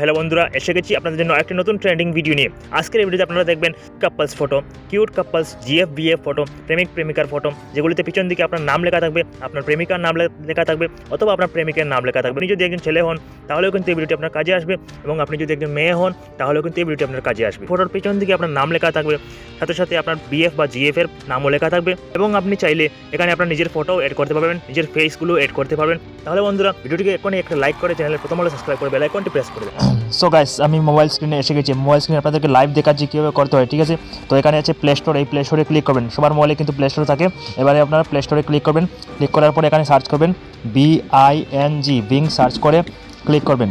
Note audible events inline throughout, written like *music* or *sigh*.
Hello বন্ধুরা, এসে গেছি আপনাদের জন্য একটা নতুন ট্রেন্ডিং ভিডিও নিয়ে। আজকের ভিডিওতে আপনারা দেখবেন couples photo cute couples GF BF photo প্রেমিক প্রেমিকার ফটো যেগুলিতে পিছন দিকে আপনার নাম লেখা থাকবে, আপনার প্রেমিকার নাম লেখা থাকবে, অথবা আপনার প্রেমিকের নাম লেখা থাকবে। আপনি যদি একজন ছেলে হন, তাহলেও কিন্তু এই ভিডিওটি আপনার কাজে আসবে, এবং আপনি যদি একজন মেয়ে হন, তাহলেও কিন্তু এই ভিডিওটি আপনার কাজে আসবে। ফটোর পিছন দিকে আপনার নাম লেখা থাকবে, সাথে সাথে আপনার বিএফ বা জিএফ এর নামও লেখা থাকবে, এবং আপনি চাইলে এখানে আপনার নিজের ফটো এড করতে পারবেন, নিজের ফেসগুলো এড করতে পারবেন। তাহলে বন্ধুরা ভিডিওটিকে এখনই একটা লাইক করে চ্যানেলের প্রথম হলে সাবস্ক্রাইব করে বেল আইকনটি প্রেস করে দেবেন। *coughs* সো গাইস আমি মোবাইল স্ক্রিনে এসে গেছি। মোবাইল স্ক্রিনে আপনাদেরকে লাইভ দেখাচ্ছি, কীভাবে করতে হয়, ঠিক আছে? তো এখানে আছে প্লে স্টোর এই প্লে স্টোরে ক্লিক করবেন। সবার মোবাইলে কিন্তু প্লে স্টোর থাকে। এবারে আপনারা প্লে স্টোরে ক্লিক করবেন। ক্লিক করার পরে এখানে সার্চ করবেন B I N G Bing search করে ক্লিক করবেন।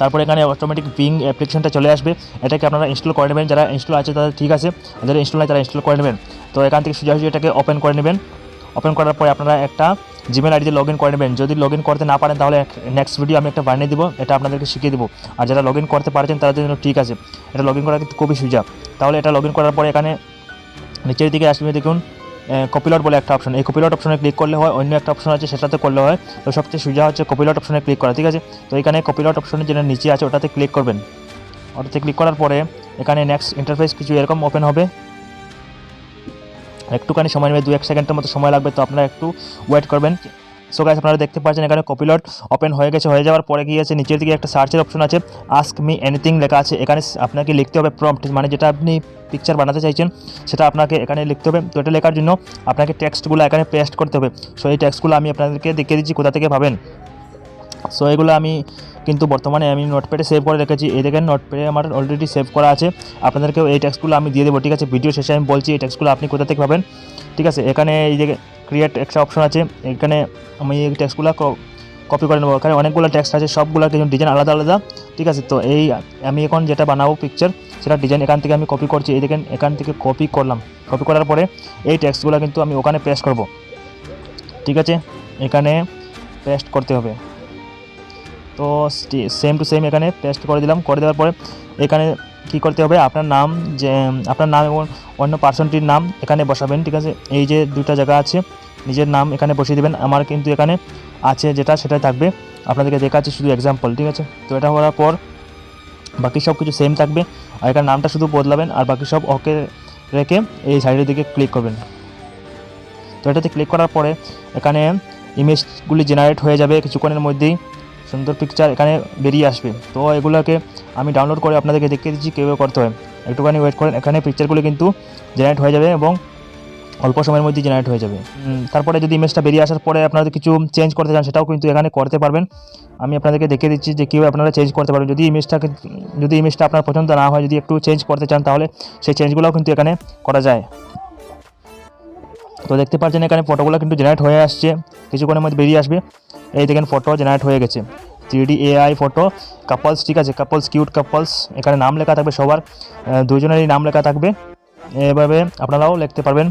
তারপরে এখানে অটোমেটিক বিং অ্যাপ্লিকেশনটা চলে আসবে। এটাকে আপনারা ইনস্টল করে নেবেন। যারা ইনস্টল আছে, তাদের ঠিক আছে। যারা ইনস্টল নাই, তারা ইনস্টল করে নেবেন। তো এখান থেকে সোজাসুজি এটাকে ওপেন করে নেবেন। ওপেন করার পরে আপনারা একটা জিমেল আইডিতে লগ ইন করে নেবেন। যদি লগ ইন করতে না পারেন, তাহলে নেক্সট ভিডিও আমি একটা বানিয়ে দিব, এটা আপনাদেরকে শিখিয়ে দেবো। আর যারা লগ ইন করতে পারছেন, তাদের জন্য ঠিক আছে। এটা লগ ইন করা কিন্তু খুবই সুবিধা তাহলে এটা লগ ইন করার পরে এখানে নিচের দিকে আসবে দেখুন কপিলট বলে একটা অপশন এই কপিলট অপশনে ক্লিক করলে হয়, অন্য একটা অপশন আছে, সেটাতে করলে হয়। তো সবচেয়ে সুবিধা হচ্ছে কপিলট অপশনে ক্লিক করা, ঠিক আছে? তো এখানে কপিলট অপশনে যেটা নিচে আছে, ওটাতে ক্লিক করবেন। ওটাতে ক্লিক করার পরে এখানে নেক্সট ইন্টারফেস কিছু এরকম ওপেন হবে। একটুখানি সময় নেবে দু এক সেকেন্ডের মতো সময় লাগবে, তো আপনারা একটু ওয়েট করবেন। সো গাইস আপনারা দেখতে পাচ্ছেন এখানে কপিলট ওপেন হয়ে গেছে, হয়ে যাওয়ার পরে গিয়েছে, নিচের দিকে একটা সার্চের অপশন আছে আস্ক মি এনিথিং লেখা আছে, এখানে আপনাকে লিখতে হবে প্রম্পট মানে যেটা আপনি পিকচার বানাতে চাইছেন, সেটা আপনাকে এখানে লিখতে হবে। তো এটা লেখার জন্য আপনাকে টেক্সটগুলো এখানে পেস্ট করতে হবে। সো এই টেক্সটগুলো আমি আপনাদেরকে দেখিয়ে দিচ্ছি, কোথা থেকে পাবেন। সো এগুলো আমি কিন্তু বর্তমানে আমি নোটপ্যাডে সেভ করে রেখেছি। এই দেখেন, নোটপ্যাডে আমার অলরেডি সেভ করা আছে। আপনাদেরকেও এই ট্যাক্সগুলো আমি দিয়ে দেবো, ঠিক আছে? ভিডিও শেষে আমি বলছি, এই ট্যাক্সগুলো আপনি কোথা থেকে পাবেন, ঠিক আছে? এখানে এই যে ক্রিয়েট একটা অপশন আছে। এখানে আমি এই টেক্সটগুলো কপি করে নেব। এখানে অনেকগুলো ট্যাক্স আছে সবগুলো কিছু ডিজাইন আলাদা আলাদা, ঠিক আছে? তো এই আমি এখন যেটা বানাবো পিকচার সেটা ডিজাইন এখান থেকে আমি কপি করছি। এই দেখেন, এখান থেকে কপি করলাম। কপি করার পরে এই ট্যাক্সগুলো কিন্তু আমি ওখানে পেস্ট করব, ঠিক আছে? এখানে পেস্ট করতে হবে। তো সেম টু সেম এখানে পেস্ট করে দিলাম, করে দেওয়ার পরে এখানে কি করতে হবে? আপনার নাম, যে, আপনার নাম এবং অন্য পার্সনটির নাম এখানে বসাবেন, ঠিক আছে? এই যে দুটা জায়গা আছে, নিজের নাম এখানে বসিয়ে দেবেন। আমার কিন্তু এখানে আছে যেটা, সেটাই থাকবে। আপনাদেরকে দেখাচ্ছি শুধু এক্সাম্পল ঠিক আছে? তো এটা করার পর বাকি সব কিছু সেম থাকবে। আর এখানে নামটা শুধু বদলাবেন, আর বাকি সব ওকে রেখে এই সাইডের দিকে ক্লিক করবেন। তো এটাতে ক্লিক করার পরে এখানে ইমেজগুলি জেনারেট হয়ে যাবে কিছুক্ষণের মধ্যেই। সুন্দর পিকচার এখানে বেরিয়ে আসবে। তো এগুলোকে আমি ডাউনলোড করে আপনাদেরকে দেখিয়ে দিচ্ছি কীভাবে করতে হয়। একটুখানি ওয়েট করেন, এখানে পিকচারগুলো কিন্তু জেনারেট হয়ে যাবে এবং অল্প সময়ের মধ্যে জেনারেট হয়ে যাবে। তারপরে যদি ইমেজটা বেরিয়ে আসার পরে আপনারা কিছু চেঞ্জ করতে চান, সেটাও কিন্তু এখানে করতে পারবেন। আমি আপনাদেরকে দেখিয়ে দিচ্ছি যে কীভাবে আপনারা চেঞ্জ করতে পারবেন। যদি ইমেজটাকে যদি ইমেজটা আপনার পছন্দ না হয়, যদি একটু চেঞ্জ করতে চান, তাহলে সেই চেঞ্জগুলোও কিন্তু এখানে করা যায়। তো দেখতে পাচ্ছেন এখানে ফটোগুলো কিন্তু জেনারেট হয়ে আসছে। কিছুক্ষণের মধ্যে বেরিয়ে আসবে। এই দেখেন ফটো জেনারেট হয়ে গেছে। থ্রিডি এআই ফটো কাপলস ঠিক আছে কাপলস কিউট কাপলস এখানে নাম লেখা থাকবে সবার দুজনেরই নাম লেখা থাকবে। এভাবে আপনারাও লিখতে পারবেন।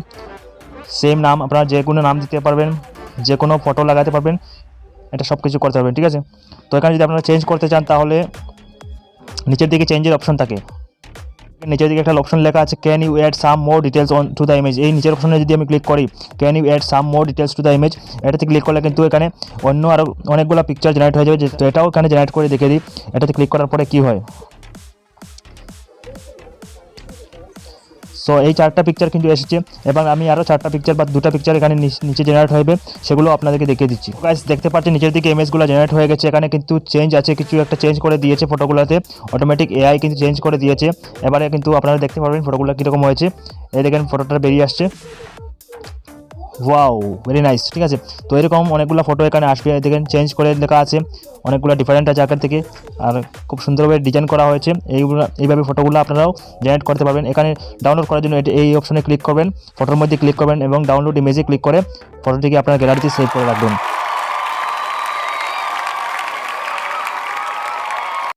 সেম নাম আপনারা যে কোনো নাম দিতে পারবেন যে কোনো ফটো লাগাতে পারবেন, এটা সব কিছু করতে পারবেন, ঠিক আছে? তো এখানে যদি আপনারা চেঞ্জ করতে চান তাহলে নিচের দিকে চেঞ্জের অপশন থাকে। নিচের দিকে একটা অপশন লেখা আছে can you add some more details on to the image এই নিচের অপশনে যদি আমি ক্লিক করি can you add some more details to the image এটাতে ক্লিক করলে কিন্তু এখানে অন্য আরও অনেকগুলো পিকচার জেনারেট হয়ে যাবে যে- এটাও এখানে জেনারেট করে দেখে দিই, এটাতে ক্লিক করার পরে কী হয়? সো এই চারটা পিকচার কিন্তু এসেছে। এবং আমি আরও চারটা পিকচার বা দুটা পিকচার এখানে নিচে জেনারেট হবে, সেগুলো আপনাদেরকে দেখিয়ে দিচ্ছি। গাইস দেখতে পাচ্ছেন, নিচের দিকে ইমেজগুলো জেনারেট হয়ে গেছে। এখানে কিন্তু চেঞ্জ আছে, কিছু একটা চেঞ্জ করে দিয়েছে ফটোগুলোতে অটোমেটিক এআই কিন্তু চেঞ্জ করে দিয়েছে। এবারে কিন্তু আপনারা দেখতে পারবেন ফটোগুলো কীরকম হয়েছে। এই দেখেন ফটোটা বেরিয়ে আসছে। ওয়াও ভেরি নাইস ঠিক আছে? তো এরকম অনেকগুলো ফটো এখানে আসবে। দেখেন চেঞ্জ করে লেখা আছে। অনেকগুলো ডিফারেন্ট আছে আগের থেকে। আর খুব সুন্দরভাবে ডিজাইন করা হয়েছে। এইগুলো, এইভাবে ফটোগুলো আপনারাও জেনারেট করতে পারবেন। এখানে ডাউনলোড করার জন্য এই অপশনে ক্লিক করবেন। ফটোর মধ্যে ক্লিক করবেন এবং ডাউনলোড ইমেজে ক্লিক করে ফটোটিকে আপনার গ্যালারিতে সেভ করে রাখবেন।